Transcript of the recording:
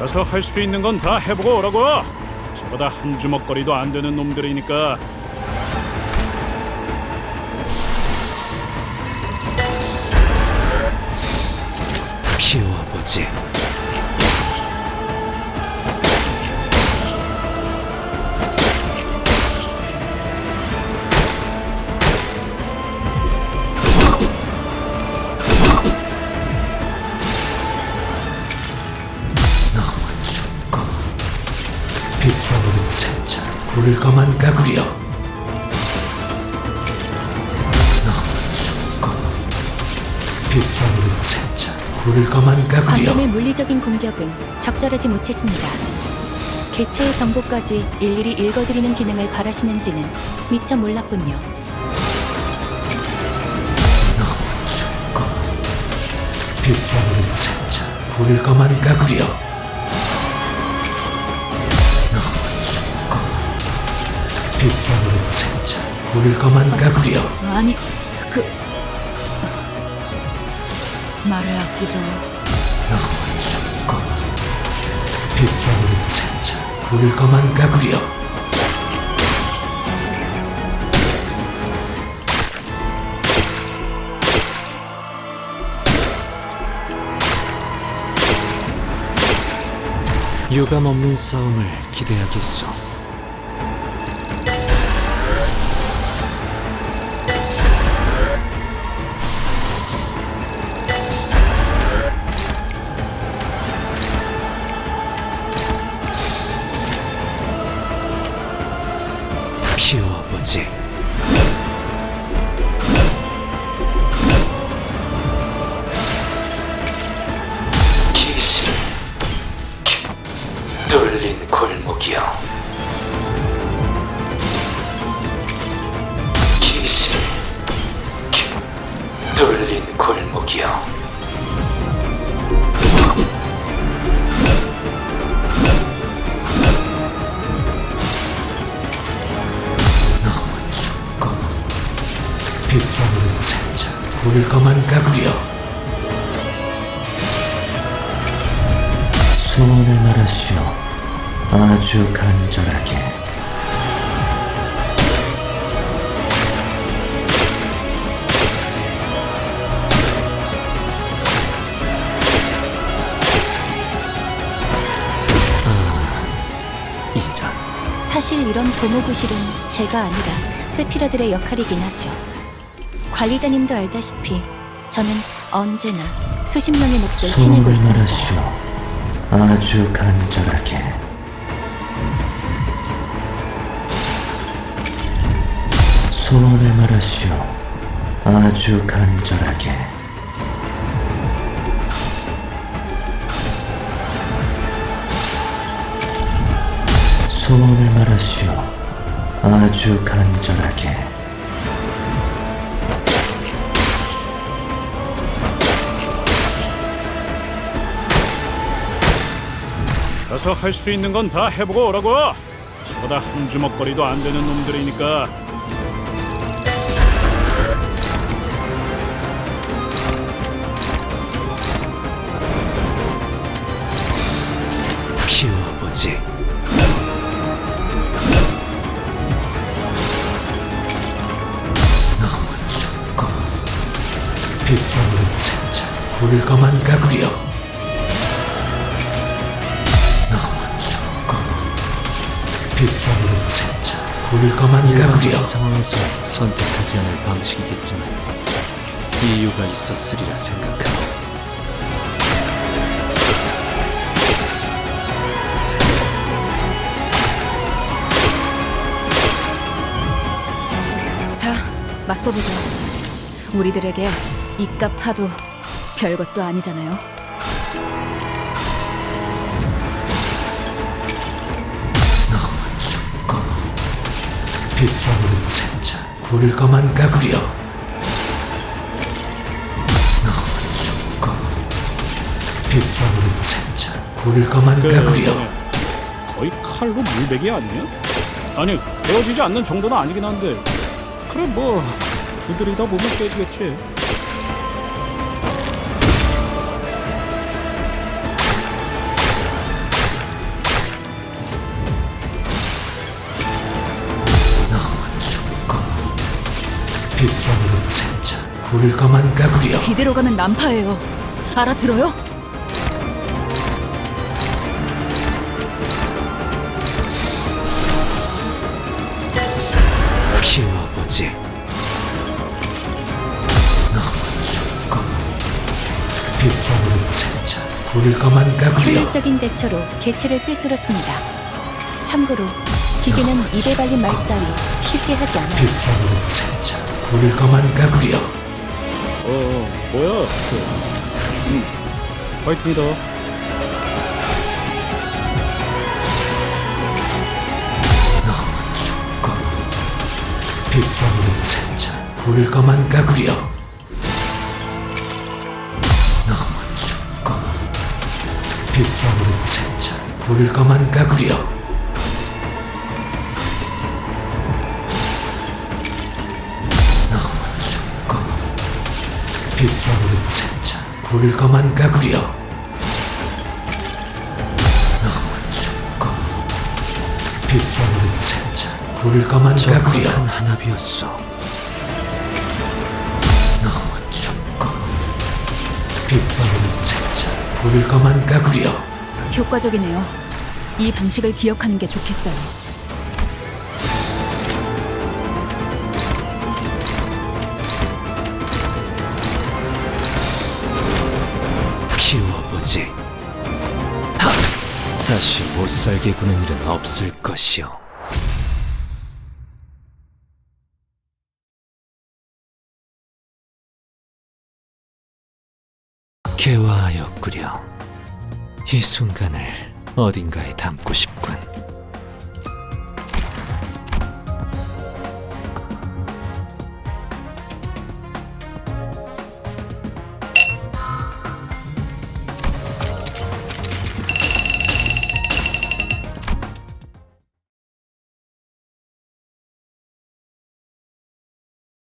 가서 할 수 있는 건 다 해보고 오라고. 저보다 한 주먹거리도 안 되는 놈들이니까. 피워보지. 굴거만 가구려 너무 춥고 빛겨오른 차차 굴거만 가구려 방금의 물리적인 공격은 적절하지 못했습니다. 개체의 정보까지 일일이 읽어드리는 기능을 바라시는지는 미처 몰랐군요. 너무 춥고 빛겨오른 차차 굴거만 가구려 차차 굴거만 가구려 아니, 그... 말을 아끼죠. 너무 춥고 빛겨오른 차차 굴거만 가구려 유감 없는 싸움을 기대하겠소. 피워보지. 기실 뚫린 골목이여. 기실 뚫린 골목이여. 굴거만 가구려. 소원을 말하시오. 아주 간절하게. 아, 이런. 사실 이런 보모구실은 제가 아니라 세피라들의 역할이긴 하죠. 관리자님도 알다시피 저는 언제나 수십 명의 몫을 해내고 소원을 있습니다. 말하시오. 아주 간절하게. 소원을 말하시오. 아주 간절하게. 소원을 말하시오. 아주 간절하게 가서 할 수 있는 건 다 해보고 오라고. 저보다 한 주먹거리도 안 되는 놈들이니까. 피워보지 너무 춥고 빛겨오른 차차 굴거만 가구려 빛겨오른 차차 굴거만 가구려 상황에서 선택하지 않을 방식이겠지만 이유가 있었으리라 생각하오. 자, 맞서보자. 우리들에게 이깟 파도 별것도 아니잖아요. 빛겨오른 차차 굴거만 가구려 너무 춥고 빛겨오른 차차 굴거만 그, 가구려 거의 칼로 물베기 아니야? 아니 베어지지 않는 정도는 아니긴 한데 그래 뭐 두드리다 보면 깨지겠지. 굴 거만 까구려 이대로 가면 난파예요. 알아들어요? 키워보지. 너무 죽고 차차 굴 거만 까구려 효율적인 대처로 개체를 꿰뚫었습니다. 참고로 기계는 입에 발린 말 따위 쉽게 하지 않아요. 차차 굴 거만 까구려 어, 어 뭐야? 그, 음, 파이팅이다. 너무 죽고 빗방울 차차 굴 거만 까구려 너무 죽고 빗방울 차차 굴 거만 까구려 거만 까구려 너무 빗방울 차차 굴 거만 까구려 적한 한압이었어. 너무 춥고 빗방울 차차 굴 거만 까구려 효과적이네요. 이 방식을 기억하는 게 좋겠어요. 다시 못살게 구는 일은 없을 것이오. 개화하였구려. 이 순간을 어딘가에 담고 싶군.